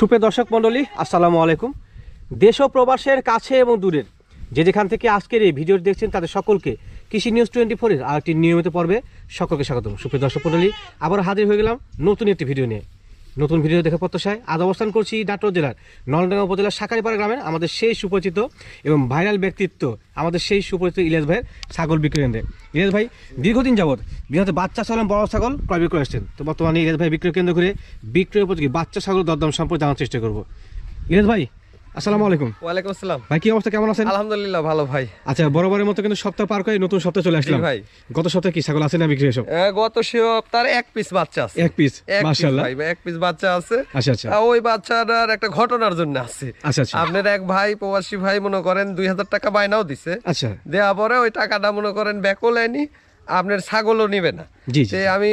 সুপ্রিয় দর্শক মণ্ডলী, আসসালামু আলাইকুম। দেশ ও প্রবাসের কাছে এবং দূরের যে যেখান থেকে আজকের এই ভিডিওটি দেখছেন তাদের সকলকে কৃষি নিউজ টোয়েন্টি ফোরের আরেকটি নিয়মিত পর্বে সকলকে স্বাগতম। সুপ্রিয় দর্শক মণ্ডলী, আবার হাজির হয়ে গেলাম নতুন একটি ভিডিও নিয়ে। নতুন ভিডিও দেখে প্রত্যাশায় আজ অবস্থান করছি নাটোর জেলার নলডাঙ্গা উপজেলার সাকারিপাড়া গ্রামের আমাদের সেই সুপরিচিত এবং ভাইরাল ব্যক্তিত্ব আমাদের সেই সুপরিচিত ইলিয়াস ভাইয়ের ছাগল বিক্রি কেন্দ্রে। ইলিয়াস ভাই, দীর্ঘদিন যাবৎ বিহাতে বাচ্চা ছাগল বড় ছাগল ক্রয় বিক্রয় আসছেন তো বর্তমানে ইলিয়াস ভাই বিক্রয় কেন্দ্র করে বিক্রয় উপযোগী বাচ্চা ছাগল দরদাম সম্পর্কে জানার চেষ্টা করব। ইলিয়াস ভাই আসসালামু আলাইকুম। ওয়ালাইকুম আসসালাম। ভাই কি অবস্থা? কেমন আছেন? আলহামদুলিল্লাহ ভালো ভাই। আচ্ছা বরাবরের মতো কিন্তু সপ্তাহ পার করে নতুন সপ্তাহ চলে আসলাম। ভাই। গত সপ্তাহে কি ছাগল আছে না বিক্রি সব এ, গত সপ্তাহে এক পিস বাচ্চা আছে। এক পিস মাশাআল্লাহ। ভাই, এক পিস বাচ্চা আছে। আচ্ছা আচ্ছা। ওই বাচ্চাটার একটা ঘটনার জন্য আছে। আচ্ছা আচ্ছা। আপনার এক ভাই প্রবাসী ভাই মনে করেন দুই হাজার টাকা বায়নাও দিছে। আচ্ছা। দেওয়া পরে ওই টাকাটা মনে করেন ব্যাকও লেনি আপনার ছাগলও নিবে না। আমি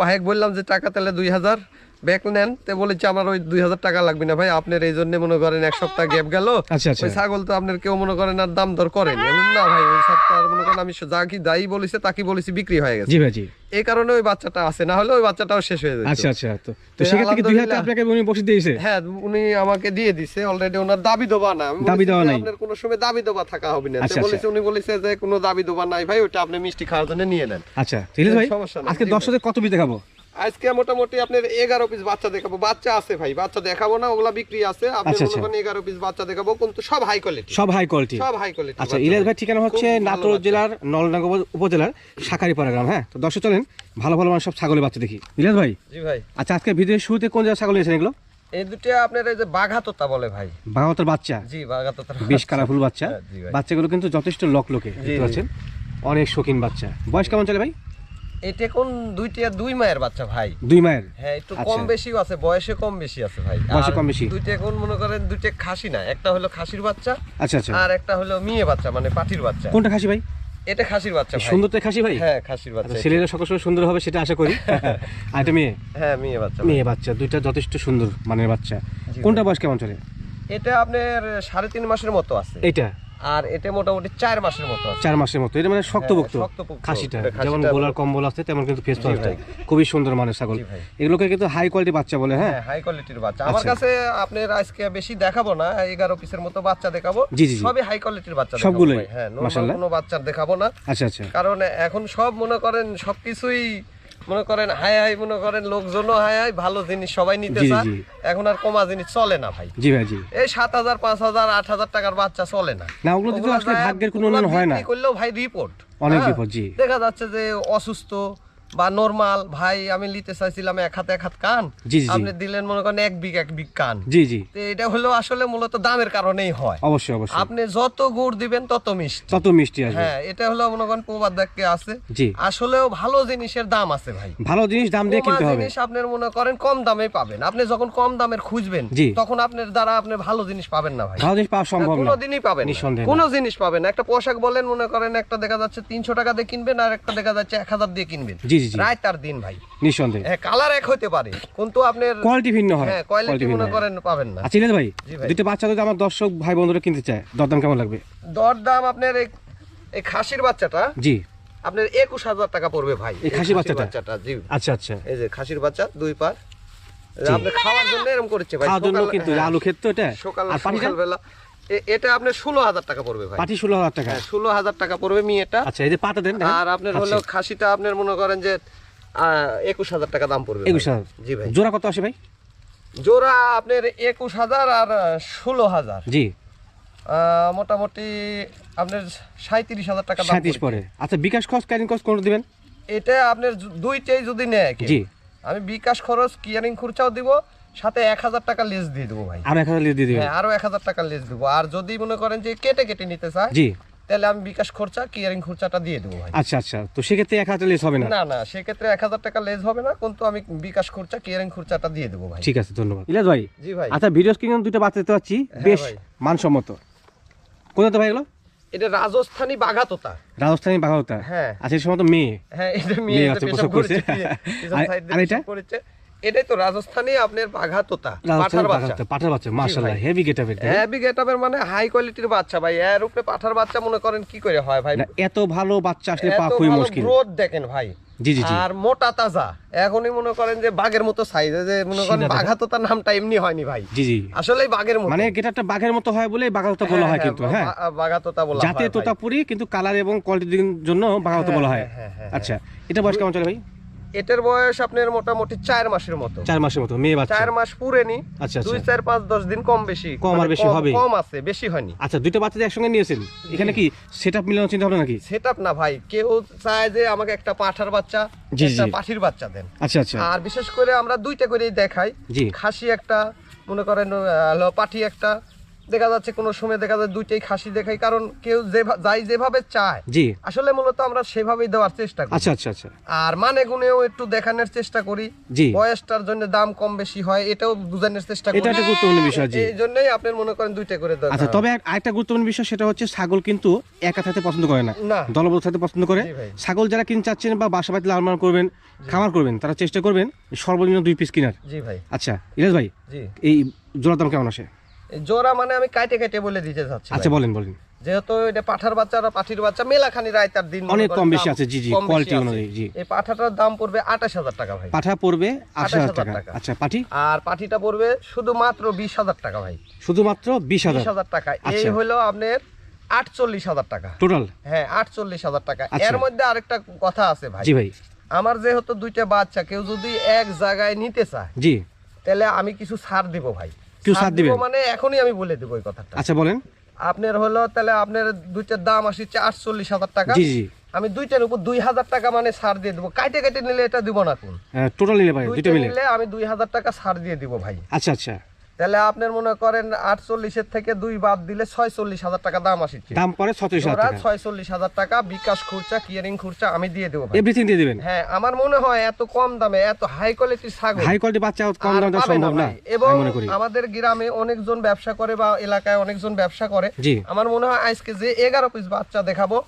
ভাইকে বললাম যে টাকা তাহলে দুই হাজার। ব্যাক নেন তে বলেছে আমার ওই দুই হাজার টাকা লাগবে না ভাই আপনার এই জন্য মনে করেন এক সপ্তাহ গ্যাপ গেল। আচ্ছা আচ্ছা। ওই ছাগল তো আপনার কেউ মনে করেন আর দাম দর করেনি। না ভাই ওই সপ্তাহ মনে করেন আমি যা কি দায়ী বলেছে তাকে বলেছি বিক্রি হয়ে গেছে। জি ভাই জি। এই কারণে ওই বাচ্চাটা আছে না হলে ওই বাচ্চাটাও শেষ হয়ে আচ্ছা আচ্ছা তো তো সেক্ষেত্রে কি দুই হাতে আপনাকে উনি বসে দিয়েছে? হ্যাঁ উনি আমাকে দিয়ে অলরেডি ওনার দাবি দেবা না দাবি যে নাই। আপনার কোনো সময় দাবি দেবা থাকা হবে না। আচ্ছা, তো বলেছে উনি বলেছে যে কোনো দাবি দেবা নাই ভাই ওটা আপনি মিষ্টি খাওয়ার জন্য নিয়ে নেন। আচ্ছা ইলিয়াস ভাই সমস্যা আজকে দর্শকদের কত পিস দেখাবো আজকে মোটামুটি আপনার এগারো পিস বাচ্চা দেখাবো। বাচ্চা আছে ভাই বাচ্চা দেখাবো না ওগুলা বিক্রি আছে। আপনি আচ্ছা, আচ্ছা। এগারো পিস বাচ্চা দেখাবো কিন্তু সব হাই কোয়ালিটি সব হাই কোয়ালিটি সব হাই কোয়ালিটি আচ্ছা ইলিয়াস ভাই ঠিকানা হচ্ছে নাটোর জেলার নলডাঙ্গা উপ- উপজেলার সাকারিপাড়া গ্রাম হ্যাঁ? তো দর্শক চলেন ভালো ভালো মানে সব ছাগলের বাচ্চা দেখি। ইলিয়াস ভাই? জি ভাই। আচ্ছা আজকে ভিডিওর শুরুতে কোন জায়গায় ছাগল নিয়েছেন এগুলো? এই দুটো আপনার এই যে বাঘাতোতা বলে ভাই। বাঘাওয়াতের বাচ্চা? জি বাঘাতোতা বেশ কালারফুল বাচ্চা। হ্যাঁ। বাচ্চাগুলো কিন্তু যথেষ্ট লক লোকে দেখতে পাচ্ছেন? অনেক শৌখিন বাচ্চা। বয়স কেমন চলে ভাই? এটা কোন দুইটা দুই মায়ের বাচ্চা ভাই? দুই মায়ের? হ্যাঁ একটু আচ্ছা। কম বেশিও আছে বয়সে কম বেশি আছে ভাই। বয়সে কম বেশি। দুইটা এখন মনে করেন দুইটা খাসি না একটা হলো খাসির বাচ্চা আচ্ছা আচ্ছা। আর একটা হলো মেয়ে বাচ্চা মানে পাটির বাচ্চা। কোনটা খাসি ভাই? এটা খাসির বাচ্চা সুন্দর তো খাসি ভাই? হ্যাঁ খাসির বাচ্চা আচ্ছা, ছেলেরা সকল সময় সুন্দর হবে সেটা আশা করি। আর এটা মেয়ে? হ্যাঁ মেয়ে বাচ্চা। মেয়ে বাচ্চা দুইটা যথেষ্ট সুন্দর মানের বাচ্চা। কোনটা বয়স কেমন চলে? এটা আপনার সাড়ে তিন মাসের মতো আছে। এইটা? আর এটা মোটামুটি চার মাসের মতো চার মাসের মতো। এটা মানে হ্যাঁ, খাসিটা। যেমন গোলার কম্বল আছে তেমন কিন্তু ফেস খুবই সুন্দর ছাগল। এগুলোকে কিন্তু হাই কোয়ালিটি বাচ্চা বলে হ্যাঁ? হ্যাঁ হাই কোয়ালিটির বাচ্চা। আমার আচ্ছা। কাছে আপনার আজকে বেশি দেখাবো না এগারো পিসের মতো বাচ্চা দেখাবো। জি, জি, জি। সবই হাই কোয়ালিটির বাচ্চা সবগুলোই? হ্যাঁ কোনো বাচ্চা দেখাবো না। আচ্ছা আচ্ছা। কারণ এখন সব মনে করেন সবকিছুই মনে করেন হাই হাই মনে করেন লোকজনও হাই হাই ভালো জিনিস সবাই নিতে চায়। এখন আর কমা জিনিস চলে না ভাই। জি ভাই জি। এই সাত হাজার পাঁচ হাজার আট হাজার টাকার বাচ্চা চলে না। না ওগুলো কিন্তু আসলে ভাগ্যের কোনো হয় না। কি করলেও ভাই রিপোর্ট অনেক রিপোর্ট জি। দেখা যাচ্ছে যে অসুস্থ বা নরমাল ভাই আমি নিতে চাইছিলাম এক হাতে এক হাত কান। আপনি দিলেন মনে করেন এক বিঘ এক বিঘ কান। জি জি। তো এটা হলো আসলে মূলত দামের কারণেই হয়। অবশ্যই অবশ্যই। আপনি যত গুড় দিবেন তত মিষ্টি। তত মিষ্টি আসবে। হ্যাঁ এটা হলো মনে করেন প্রবাদ বাক্যে আছে। জি। আসলেও ভালো জিনিসের দাম আছে ভাই। ভালো জিনিস দাম দিয়ে কিনতে হবে। জিনিস আপনার মনে করেন কম দামে পাবেন। আপনি যখন কম দামের খুঁজবেন তখন আপনার দ্বারা আপনি ভালো জিনিস পাবেন না ভাই। ভালো জিনিস পাওয়া সম্ভব না। কোনোদিনই পাবেন কোনো জিনিস পাবেন একটা পোশাক বলেন মনে করেন একটা দেখা যাচ্ছে তিনশো টাকা দিয়ে কিনবেন আর একটা দেখা যাচ্ছে এক হাজার দিয়ে কিনবেন। জি। জি জি রাত আর দিন ভাই। নিঃসন্দেহে। হ্যাঁ কালার এক হতে পারে কিন্তু আপনার কোয়ালিটি ভিন্ন হয় হ্যাঁ কোয়ালিটি কোয়ালিটি ভিন্ন করেন পাবেন না। আচ্ছা ভাই দুটো বাচ্চা যদি আমার দর্শক ভাই বন্ধুরা কিনতে চায় দরদাম কেমন লাগবে? দর আপনার এই- খাসির বাচ্চাটা জি। আপনার একুশ হাজার টাকা পড়বে ভাই। এই খাসি বাচ্চাটা? বাচ্চাটা জি। আচ্ছা আচ্ছা। এই যে খাসির বাচ্চা দুই পার। আপনি খাওয়ার জন্য এরকম করেছে ভাই খাওয়ার জন্য কিন্তু হ্যাঁ, আলু ক্ষেত তো এটা? সকাল সকালবেলা এ- এটা আপনার ষোলো হাজার টাকা পড়বে ভাই। পাটি ষোলো হাজার টাকা? হ্যাঁ ষোলো হাজার টাকা পড়বে মেয়েটা। আচ্ছা এই যে পাটা দেন আর আপনার হলো খাসিটা আপনার মনে করেন যে একুশ হাজার টাকা দাম পড়বে একুশ। হাজার জি ভাই। জোড়া কত আসে ভাই? জোড়া আপনার একুশ হাজার আর ষোলো হাজার জি মোটামুটি আপনার সাঁত্রিশ হাজার টাকা সাঁত্রিশ। পরে আচ্ছা বিকাশ খরচ ক্যারিং খরচ কোনটা দিবেন? এটা আপনার দুইটাই যদি নেয় জি। আমি বিকাশ খরচ কিয়ারিং খরচাও দিব। সাথে এক হাজার টাকা লেস দিয়ে দেবো ভাই। আর এক হাজার দিয়ে দিবেন? হ্যাঁ আরও এক হাজার টাকা লেস দেবো। আর যদি মনে করেন যে কেটে কেটে নিতে চায় জি। তাহলে আমি বিকাশ খরচা কিয়ারিং খরচাটা দিয়ে দেবো ভাই। আচ্ছা আচ্ছা। তো সেক্ষেত্রে এক হাজার লেস হবে না? না না সেক্ষেত্রে এক হাজার টাকা লেস হবে না কিন্তু আমি বিকাশ খরচা কিয়ারিং খরচাটা দিয়ে দেবো ভাই। ঠিক আছে ধন্যবাদ। ইলাস ভাই জি ভাই। আচ্ছা ভিডিও স্ক্রিনে দুটো বাচ্চা দেখতে পাচ্ছি হ্যাঁ বেশ। মানসম্মত। কোথাতে ভাই এগুলো? এটা রাজস্থানী বাঘাতোতা। রাজস্থানী বাঘাওতা হ্যাঁ। আচ্ছা এই সময় মেয়ে। হ্যাঁ এটা মেয়ে এটা পেশাব করেছে। আর এটা? করেছে। এটাই তো রাজস্থানী আপনার বাঘাতোতা রাজস্থানী পাঠার বাচ্চা। পাঠার বাচ্চা মাশাআল্লাহ। হেভি গেটআপের গেটআপের মানে হাই কোয়ালিটির বাচ্চা ভাই এর উপরে পাঠার বাচ্চা মনে করেন কি করে হয় ভাই? এত ভালো বাচ্চা আসলে মুশকিল। গ্রোথ দেখেন ভাই। জি, জি। আর মোটা তাজা এখনই মনে করেন যে বাঘের মতো সাইজ যে মনে করেন বাঘা তো। তার নামটা এমনি হয়নি ভাই। জি জি। আসলেই বাঘের মতো। মানে গেটারটা বাঘের মতো হয় বলে বাঘাতোতা বলা হয় কিন্তু হ্যাঁ বাঘা তোতা বলা হয়। তোতাপুরি কিন্তু কালার এবং কোয়ালিটির জন্য বলা হয়। হ্যাঁ, হ্যাঁ, হ্যাঁ, আচ্ছা এটা বয়স কেমন চলে ভাই? এটার বয়স আপনার মোটামুটি চার মাসের মতো। চার মাসের মতো মেয়ে বাচ্চা। চার মাস পুরেনি আচ্ছা, আচ্ছা। দুই চার পাঁচ দশ দিন কম বেশি। কম আর মানে বেশি হবে। কম আছে বেশি হয়নি। আচ্ছা দুইটা বাচ্চা একসঙ্গে নিয়েছেন? এখানে কি সেট আপ মিলানোর চিন্তা ভাবনা নাকি? সেট না ভাই কেউ চায় যে আমাকে একটা পাঠার বাচ্চা একটা পাঠির বাচ্চা দেন। আচ্ছা আচ্ছা। আর বিশেষ করে আমরা দুইটা করেই দেখাই। খাসি একটা মনে করেন পাঠি একটা দেখা যাচ্ছে কোনো সময় দেখা যায় দুইটাই খাসি দেখাই কারণ কেউ যে যাই যেভাবে চায় জি। আসলে মূলত আমরা সেভাবেই দেওয়ার চেষ্টা করি। আচ্ছা আচ্ছা আচ্ছা। আর মানে গুণেও একটু দেখানোর চেষ্টা করি জি। বয়সটার জন্য দাম কম বেশি হয় এটাও বোঝানোর চেষ্টা করি। এটা একটা গুরুত্বপূর্ণ বিষয় জি। এই জন্যই আপনি মনে করেন দুইটা করে দেওয়া আচ্ছা তবে আরেকটা গুরুত্বপূর্ণ বিষয় সেটা হচ্ছে ছাগল কিন্তু একা থাকতে পছন্দ করে না। দলবদ্ধ থাকতে পছন্দ করে। ছাগল যারা কিনতে চাচ্ছেন বা বাসা বাড়িতে লালন পালন করবেন খামার করবেন তারা চেষ্টা করবেন সর্বনিম্ন দুই পিস কেনার। জি ভাই। আচ্ছা ইরাজ ভাই জি। এই জোড়ার দাম কেমন আসে? জোড়া মানে আমি কাটে কাটে বলে দিতে চাচ্ছি আচ্ছা বলেন বলেন। যেহেতু এটা পাঠার বাচ্চা আর পাঠির বাচ্চা মেলাখানি রায় তার দিন অনেক কম বেশি আছে জি জি কোয়ালিটি অনুযায়ী জি। এই পাঠাটার দাম পড়বে আঠাশ হাজার টাকা ভাই। পাঠা পড়বে আঠাশ হাজার 28,000 টাকা। আচ্ছা পাঠি? আর পাঠিটা পড়বে শুধুমাত্র বিশ হাজার টাকা ভাই। শুধুমাত্র বিশ হাজার। বিশ হাজার টাকা। এই আচ্ছা। হলো আপনার আটচল্লিশ হাজার টাকা। টোটাল হ্যাঁ আটচল্লিশ হাজার টাকা। আচ্ছা। এর মধ্যে আরেকটা কথা আছে ভাই। জি ভাই। আমার যেহেতু দুইটা বাচ্চা কেউ যদি এক জায়গায় নিতে চায় জি। তাহলে আমি কিছু ছাড় দিব ভাই। কিছু ছাড় দিবেন? মানে এখনই আমি বলে দেবো এই কথাটা। আচ্ছা বলেন। আপনার হলো তাহলে আপনার দুইটার দাম আসছে আটচল্লিশ হাজার টাকা। জি জি। আমি দুইটার উপর দুই হাজার টাকা মানে ছাড় দিয়ে দেবো। কাটে কেটে নিলে এটা দিব না কোন? টোটাল নিলে ভাই দুইটা মিলে নিলে আমি দুই হাজার টাকা ছাড় দিয়ে দিব ভাই। আচ্ছা আচ্ছা। তাহলে আপনার মনে করেন আটচল্লিশের থেকে দুই বাদ দিলে ছয়চল্লিশ হাজার টাকা দাম আসছে। দাম পরে ছয়চল্লিশ হাজার টাকা। বিকাশ খরচা কিয়ারিং খুরচা আমি দিয়ে দেবো এভরিথিং দিয়ে দিবেন? হ্যাঁ আমার মনে হয় এত কম দামে এত হাই কোয়ালিটির ছাগল হাই কোয়ালিটি বাচ্চা কম দামে সম্ভব না এবং আমাদের গ্রামে অনেকজন ব্যবসা করে বা এলাকায় অনেকজন ব্যবসা করে। আমার মনে হয় আজকে যে এগারো পিস বাচ্চা দেখাবো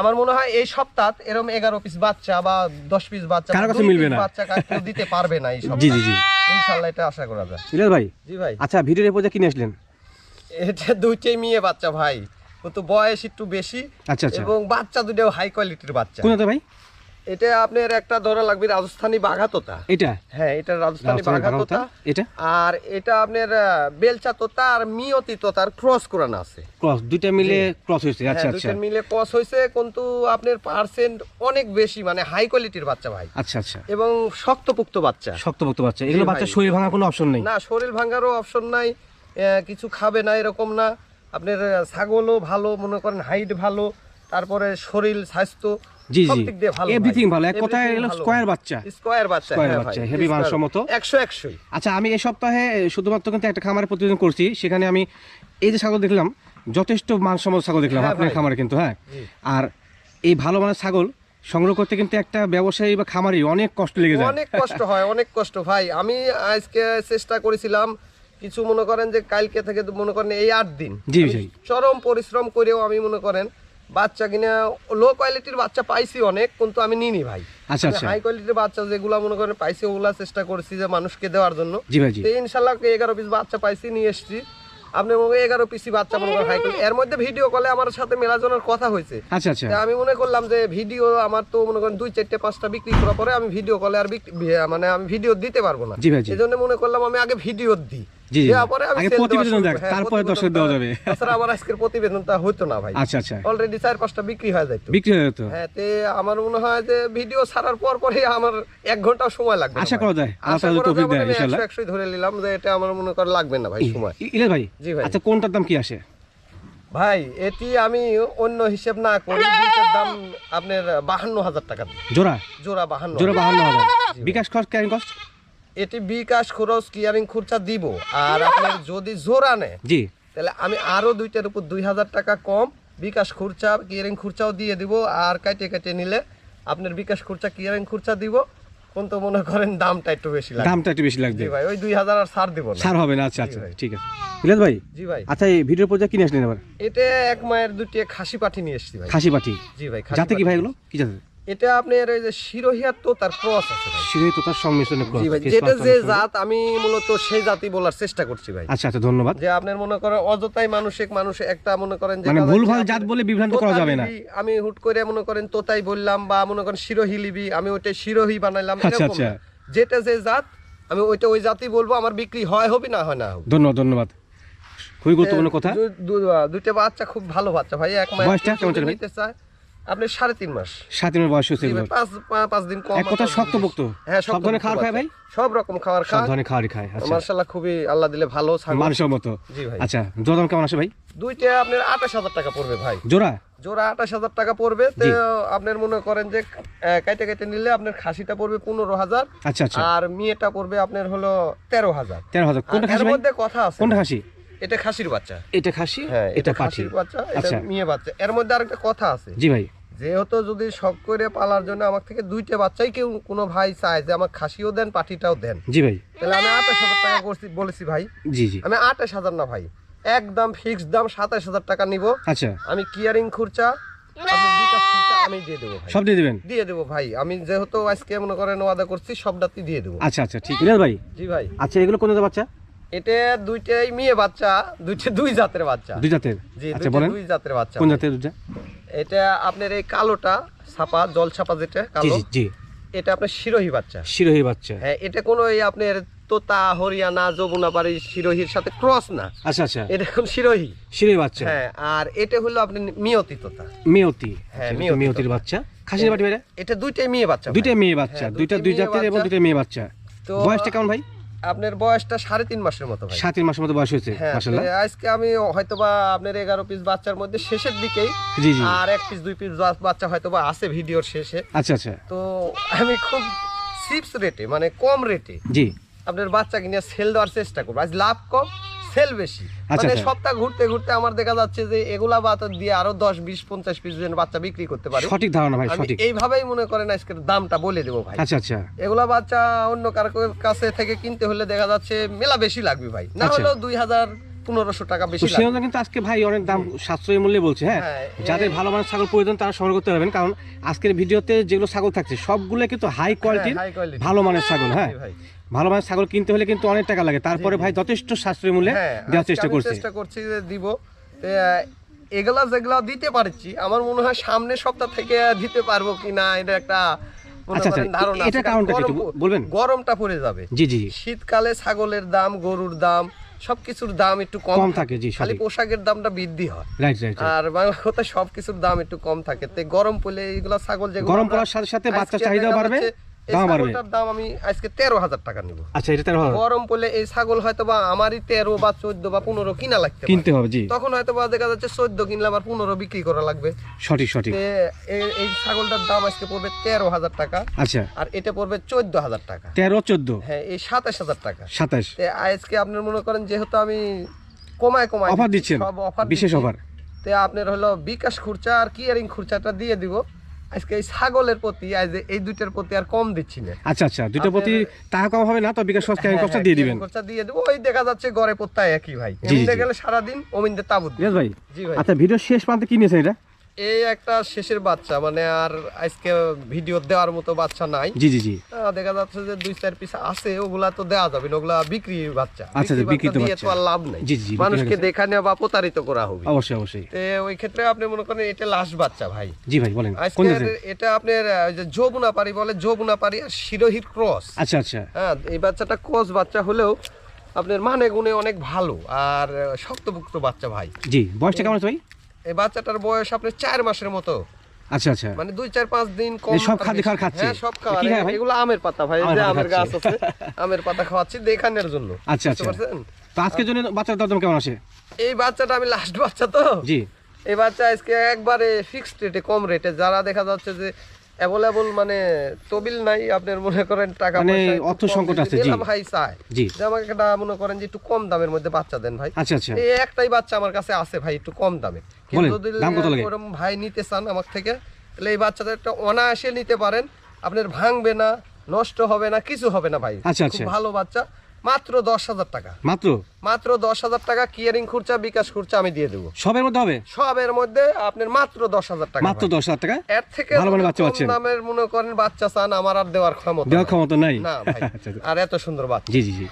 আমার মনে হয় এই সপ্তাহ এরকম এগারো পিস বাচ্চা বা দশ পিস বাচ্চা কারও কাছে মিলবে না। বাচ্চা দিতে পারবে না এই জি সপ্তাহে। জি এটা আশা করা যায়। ইলাল ভাই? জি ভাই। আচ্ছা ভিডিওর এরপর কিনে আসলেন? এটা দুইটাই মেয়ে বাচ্চা ভাই। কিন্তু বয়স একটু বেশি আচ্ছা আচ্ছা। এবং বাচ্চা দুটো হাই কোয়ালিটির বাচ্চা। কোন ভাই? এটা আপনার একটা ধরা লাগবে রাজস্থানি বাঘাতোতা। এটা? হ্যাঁ এটা রাজস্থানি বাঘাতোতা। এটা? আর এটা আপনার বেলচা তোতা আর মিয়তি তোতার ক্রস করানো আছে। ক্রস দুইটা মিলে ক্রস হয়েছে। আচ্ছা আচ্ছা। দুইটার মিলে ক্রস হয়েছে কিন্তু আপনার পার্সেন্ট অনেক বেশি মানে হাই কোয়ালিটির বাচ্চা ভাই। আচ্ছা আচ্ছা। এবং শক্তপুক্ত বাচ্চা। শক্তপোক্ত বাচ্চা। এগুলো বাচ্চা শরীর ভাঙার কোনো অপশন নেই? না শরীর ভাঙারও অপশন নাই। কিছু খাবে না এরকম না। আপনার ছাগলও ভালো মনে করেন হাইট ভালো। তারপরে শরীর স্বাস্থ্য জি জি। দিক দিয়ে ভালো এভরিথিং ভালো। এক কথায় এগুলো স্কোয়ার বাচ্চা। স্কোয়ার বাচ্চা Square বাচ্চা, ভাই, মানসম্মত। একশো একশোই আচ্ছা আমি এই সপ্তাহে শুধুমাত্র কিন্তু একটা খামারে প্রতিদিন করছি। সেখানে আমি এই যে ছাগল দেখলাম যথেষ্ট মানসম্মত ছাগল দেখলাম হ্যাঁ আপনার খামারে কিন্তু হ্যাঁ। আর এই ভালো মানের ছাগল সংগ্রহ করতে কিন্তু একটা ব্যবসায়ী বা খামারি অনেক কষ্ট লেগে যায়। অনেক কষ্ট হয় অনেক কষ্ট। ভাই আমি আজকে চেষ্টা করেছিলাম কিছু মনে করেন যে কালকে থেকে মনে করেন এই আট দিন। জি, জি। চরম পরিশ্রম করেও আমি মনে করেন বাচ্চা কিনা লো কোয়ালিটির বাচ্চা পাইছি অনেক কিন্তু আমি নিইনি ভাই। আচ্ছা আচ্ছা। হাই কোয়ালিটির বাচ্চা যেগুলা মনে করেন পাইছি ওগুলা চেষ্টা করেছি যে মানুষকে দেওয়ার জন্য। তো ইনশাল্লাহ এগারো পিস বাচ্চা পাইছি নিয়ে এসেছি। আপনি মনে এগারো পিসি বাচ্চা মনে করেন হাই কোয়ালিটি এর মধ্যে ভিডিও কলে আমার সাথে মেলাজনের কথা হয়েছে। আচ্ছা আচ্ছা। আমি মনে করলাম যে ভিডিও আমার তো মনে করেন দুই চারটে পাঁচটা বিক্রি করার পরে আমি ভিডিও কলে আর মানে আমি ভিডিও দিতে পারব না। এই জন্য মনে করলাম আমি আগে ভিডিও দিই। জি। আমি প্রতিবেদন দেখ, হ্যাঁ, তারপরে দর্শক দেওয়া যাবে। তাছাড়া আমার আজকের প্রতিবেদনটা হতো না ভাই। আচ্ছা আচ্ছা। অলরেডি চার পাঁচটা বিক্রি হয়ে যাইতো। বিক্রি হয়ে যেত হ্যাঁ তে আমার মনে হয় যে ভিডিও ছাড়ার পর পরে আমার এক ঘণ্টা সময় লাগবে আশা করা যায়। আশা করা তৌফিক দেয় মানে ইনশাআল্লাহ একশো একশোই ধরে নিলাম যে এটা আমার মনে কর লাগবে না ভাই সময়। ইলে ভাই জি ভাই। আচ্ছা কোনটার দাম কি আসে? ভাই এটি আমি অন্য হিসেব না করি। দাম আপনার বাহান্ন হাজার টাকা। জোড়া? জোড়া বাহান্ন জোড়া বাহান্ন হাজার। বিকাশ খরচ ক্যারিং কস্ট এটি বিকাশ খরচ কিয়ারিং খরচা দিব। আর আপনার যদি জোড়া নেয় জি। তাহলে আমি আরও দুইটার উপর দুই হাজার টাকা কম বিকাশ খরচা কিয়ারিং খরচাও দিয়ে দিব। আর কাটে কাটে নিলে আপনার বিকাশ খরচা কিয়ারিং খরচা দিব। কিন্তু মনে করেন দামটা একটু বেশি লাগে দামটা একটু বেশি লাগবে। ভাই ওই দুই হাজার আর ছাড় দিব ছাড় হবে না আচ্ছা আচ্ছা ঠিক আছে। ভাই জি ভাই। আচ্ছা এই পর্যায়ে কিনে আসলেন আবার এটা এক মায়ের দুটি খাসি পাঠি নিয়ে এসেছি ভাই। খাসি পাটি জি ভাই যাতে কি। ভাই এগুলো? কি জাতে? এটা আপনার ওই যে শিরোহিয়ার তো তার ক্রস আছে ভাই। শিরোহী তো সংমিশ্রণে cross, জি ভাই যেটা যে জাত আমি মূলত সেই জাতি বলার চেষ্টা করছি ভাই। আচ্ছা আচ্ছা ধন্যবাদ। যে আপনার মনে করেন অযথাই মানুষিক মানুষ একটা মনে করেন যে মানে ভুলভাল জাত বলে বিভ্রান্ত করা যাবে না। আমি হুট করে মনে করেন তোতাই বললাম বা মনে করেন শিরোহি লিবি আমি ওইটা শিরোহি বানাইলাম আচ্ছা, এরকম। যেটা যে জাত আমি ওইটা ওই জাতি বলব আমার বিক্রি হয় হবে না হয় না হবে। ধন্যবাদ ধন্যবাদ। খুবই গুরুত্বপূর্ণ কথা। দু- দু- দুইটা বাচ্চা খুব ভালো বাচ্চা ভাই এক মাস নিতে চায়। আপনি সাড়ে তিন মাস। বয়স হয়েছে জি ভাই, এগুলোর। পাঁচ পাঁচ দিন কম এক কথা বাচ্চা শক্তপোক্ত। হ্যাঁ সব ধরনের খাবার খায় ভাই? সব রকম খাবার সব ধরনের খাবারই খায় আচ্ছা। খুবই আল্লাহ দিলে ভালো মানুষের মতো। জি ভাই। আচ্ছা কেমন আসে ভাই? দুইটা আপনার আঠাশ হাজার টাকা পড়বে ভাই। জোড়া? জোড়া আঠাশ হাজার টাকা পড়বে। তো আপনার মনে করেন যে কাইটে কাইটে নিলে আপনার খাসিটা পড়বে পনেরো হাজার। আচ্ছা আচ্ছা। আর মেয়েটা পড়বে আপনার হলো তেরো হাজার। তেরো হাজার। কোনটা খাসি মধ্যে কথা আছে কোনটা খাসি? এটা খাসির বাচ্চা। এটা খাসি? হ্যাঁ এটা খাসির বাচ্চা এটা আচ্ছা। মেয়ে বাচ্চা। এর মধ্যে আরেকটা কথা আছে। জি ভাই। যেহেতু যদি শখ করে পালার জন্য আমার থেকে দুইটা বাচ্চাই কেউ কোনো ভাই চায় যে আমার খাসিও দেন পাটিটাও দেন। জি ভাই। তাহলে আমি আঠাশ হাজার টাকা করছি বলেছি ভাই। জি জি। আমি আঠাশ হাজার না ভাই। একদম ফিক্সড দাম সাতাশ হাজার টাকা নিব। আচ্ছা। আমি কিয়ারিং খুরচা আমি দিয়ে দেবো সব দিয়ে দিবেন? দিয়ে দেবো ভাই। আমি যেহেতু আজকে মনে করেন ওয়াদা করছি সবটাতে দিয়ে দেবো। আচ্ছা আচ্ছা ঠিক। ইলিয়াস ভাই? জি ভাই। আচ্ছা এগুলো কোন বাচ্চা? এটা দুইটাই মেয়ে বাচ্চা দুইটা দুই জাতের বাচ্চা। দুই জাতের? জি আচ্ছা বলেন। দুই জাতের বাচ্চা। কোন জাতের দুটা এটা আপনার এই কালোটা ছাপা জল ছাপা যেটা কালো জি জি। এটা আপনার শিরোহী বাচ্চা। শিরোহী বাচ্চা। হ্যাঁ এটা কোনো এই আপনার তোতা হরিয়ানা যমুনাপাড়ি শিরোহীর সাথে ক্রস না। আচ্ছা আচ্ছা। এটা এখন শিরোহী। শিরোহী বাচ্চা। হ্যাঁ আর এটা হলো আপনার মিয়তি তোতা। মেয়তি। হ্যাঁ, আচ্ছা, মেয়তি মেয়তির। বাচ্চা। খাসির বাটি এটা দুইটাই মেয়ে বাচ্চা ভাই। দুইটা মেয়ে বাচ্চা। হ্যাঁ, দুইটা দুইটা দুই জাতের এবং। দুইটা মেয়ে বাচ্চা। তো বয়সটা কেমন ভাই? আপনার বয়সটা সাড়ে তিন মাসের মতো সাড়ে তিন মাসের মতো বয়স হয়েছে হ্যাঁ আজকে আমি হয়তোবা আপনার এগারো পিস বাচ্চার মধ্যে শেষের দিকেই আর এক পিস দুই পিস বাচ্চা হয়তোবা আছে ভিডিওর শেষে। আচ্ছা আচ্ছা। তো আমি খুব চিপস রেটে মানে কম রেটে জি। আপনার বাচ্চা কিনে সেল দেওয়ার চেষ্টা করব। আজ লাভ কম সেল বেশি। আচ্ছা, মানে আচ্ছা। সপ্তাহ ঘুরতে ঘুরতে আমার দেখা যাচ্ছে যে এগুলা বাচ্চা দিয়ে আরও দশ বিশ পঞ্চাশ পিস যেন বাচ্চা বিক্রি করতে পারি। সঠিক ধারণা ভাই সঠিক। এইভাবেই মনে করেন আজকের দামটা বলে দেবো ভাই। আচ্ছা আচ্ছা। এগুলা বাচ্চা অন্য কারও কাছে থেকে কিনতে হলে দেখা যাচ্ছে মেলা বেশি লাগবে ভাই। না আচ্ছা। হলেও দুই হাজার পনেরোশো টাকা বেশি সেই কিন্তু আজকে ভাই অনেক দাম সাশ্রয়ী মূল্যে বলছে হ্যাঁ? হ্যাঁ, যাদের ভালো মানের ছাগল প্রয়োজন তারা সংগ্রহ করতে পারবেন কারণ আজকের ভিডিওতে যেগুলো ছাগল থাকছে সবগুলো কিন্তু হাই কোয়ালিটির ভালো মানের ছাগল হ্যাঁ ভাই। ভালো মানের ছাগল কিনতে হলে কিন্তু অনেক টাকা লাগে। তারপরে ভাই যথেষ্ট সাশ্রয়ী মূল্যে হ্যাঁ দেওয়ার চেষ্টা করছে। চেষ্টা করছি যে দিব। এগুলা যেগুলা দিতে পারছি আমার মনে হয় সামনের সপ্তাহ থেকে দিতে পারব কিনা এটা একটা আচ্ছা, আচ্ছা, ধারণা এটা কারণটা একটু বলবেন? গরমটা পড়ে যাবে। জি জি শীতকালে ছাগলের দাম গরুর দাম সবকিছুর দাম একটু কম থাকে, জি, খালি পোশাকের দামটা বৃদ্ধি হয়। রাইট রাইট আর বাংলা কথা সবকিছুর দাম একটু কম থাকে। তো গরম পড়লে এইগুলা ছাগল যেগুলো গরম পড়ার সাথে সাথে বাচ্চা চাহিদা বাড়বে, দাম বাড়বে। দাম আমি আজকে তেরো হাজার টাকা নিব। আচ্ছা এটা তেরো গরম পড়লে এই ছাগল হয়তো বা আমারই তেরো বা চোদ্দ বা পনেরো কিনা লাগতে কিনতে হবে জি। তখন হয়তো বা দেখা যাচ্ছে চোদ্দ কিনলাম আর পনেরো বিক্রি করা লাগবে। সঠিক সঠিক। এই- এই ছাগলটার দাম আজকে পড়বে তেরো হাজার টাকা। আচ্ছা। আর এটা পড়বে চোদ্দ হাজার টাকা। তেরো চোদ্দ? হ্যাঁ এই সাতাশ হাজার টাকা। সাতাশ। আজকে আপনার মনে করেন যেহেতু আমি কমায় কমায় অফার দিচ্ছেন। বিশেষ অফার তে আপনার হলো বিকাশ খুরচা আর কিয়ারিং খুরচাটা দিয়ে দিব। আজকে এই ছাগলের প্রতি আজ এই দুইটার প্রতি আর কম দিচ্ছি না। আচ্ছা আচ্ছা দুইটার প্রতি টাকা কম হবে না? তো বিকাশ সস্তা হ্যাঁ, হ্যাঁ, দিয়ে দিবেন। খরচা দিয়ে দেবো। ওই দেখা যাচ্ছে গড়ে প্রত্যয় একই ভাই। এমনি গেলে সারাদিন অমিনদের তাবুত। ভাই। জি ভাই। আচ্ছা ভিডিও শেষ প্রান্তে কি নিয়েছেন এটা? এই একটা শেষের বাচ্চা মানে আর আজকে ভিডিও দেওয়ার মতো বাচ্চা নাই। জি জি জি। দেখা যাচ্ছে যে দুই চার পিস আছে ওগুলা তো দেওয়া যাবে না ওগুলা বিক্রি বাচ্চা। আচ্ছা, বিক্রি বাচ্চা দিয়ে তো আর লাভ নাই। জি, জি, মানুষকে দেখা নেওয়া বা প্রতারিত করা হবে। অবশ্যই অবশ্যই। তে ওই ক্ষেত্রে আপনি মনে করেন এটা লাস্ট বাচ্চা ভাই। জি ভাই বলেন কোন এটা আপনার ওই যে যমুনা পারি বলে যমুনা পারি আর শিরোহিত ক্রস আচ্ছা আচ্ছা। হ্যাঁ এই বাচ্চাটা ক্রস বাচ্চা হলেও আপনার মানে গুণে অনেক ভালো আর শক্তপুক্ত বাচ্চা ভাই। জি বয়সটা কেমন আছে ভাই? এই বাচ্চাটার বয়স আপনার চার মাসের মতো। আচ্ছা আচ্ছা। মানে দুই চার পাঁচ দিন কম সব খাদ্য। খাচ্ছে? হ্যাঁ সব ভাই? এগুলো আমের পাতা ভাই আমের যে আমের গাছ আছে আমের পাতা খাওয়াচ্ছি দেখানোর জন্য। আচ্ছা, আচ্ছা। তো আজকের জন্য বাচ্চার দরদাম কেমন আসে এই বাচ্চাটা আমি লাস্ট বাচ্চা তো। জি। এই বাচ্চা আজকে একবারে ফিক্সড রেটে কম রেটে যারা দেখা যাচ্ছে যে অ্যাভেলেবল মানে তবিল নাই আপনার মনে করেন টাকা মানে অর্থ সংকট আছে, জি। ভাই জি। আমাকে একটা মনে করেন যে একটু কম দামের মধ্যে বাচ্চা দেন ভাই। আচ্ছা আচ্ছা। এই একটাই বাচ্চা আমার কাছে আছে ভাই একটু কম দামে। কিন্তু যদি ওরকম ভাই নিতে চান আমার থেকে তাহলে এই বাচ্চাটা একটা অনায়াসে নিতে পারেন। আপনার ভাঙবে না নষ্ট হবে না কিছু হবে না ভাই। আচ্ছা, খুব আচ্ছা। ভালো বাচ্চা। মাত্র দশ হাজার টাকা। মাত্র? মাত্র দশ হাজার টাকা কিয়ারিং খরচা বিকাশ খরচা আমি দিয়ে দেবো। সবের মধ্যে হবে? সবের মধ্যে আপনার মাত্র দশ হাজার টাকা মাত্র দশ হাজার টাকা? এর থেকে ভালো ভালো বাচ্চা কম পাচ্ছেন। দামের মনে করেন বাচ্চা চান আমার আর দেওয়ার ক্ষমতা দেওয়ার ক্ষমতা নাই? না আচ্ছা, আচ্ছা। আর এত সুন্দর বাচ্চা। জি জি জি।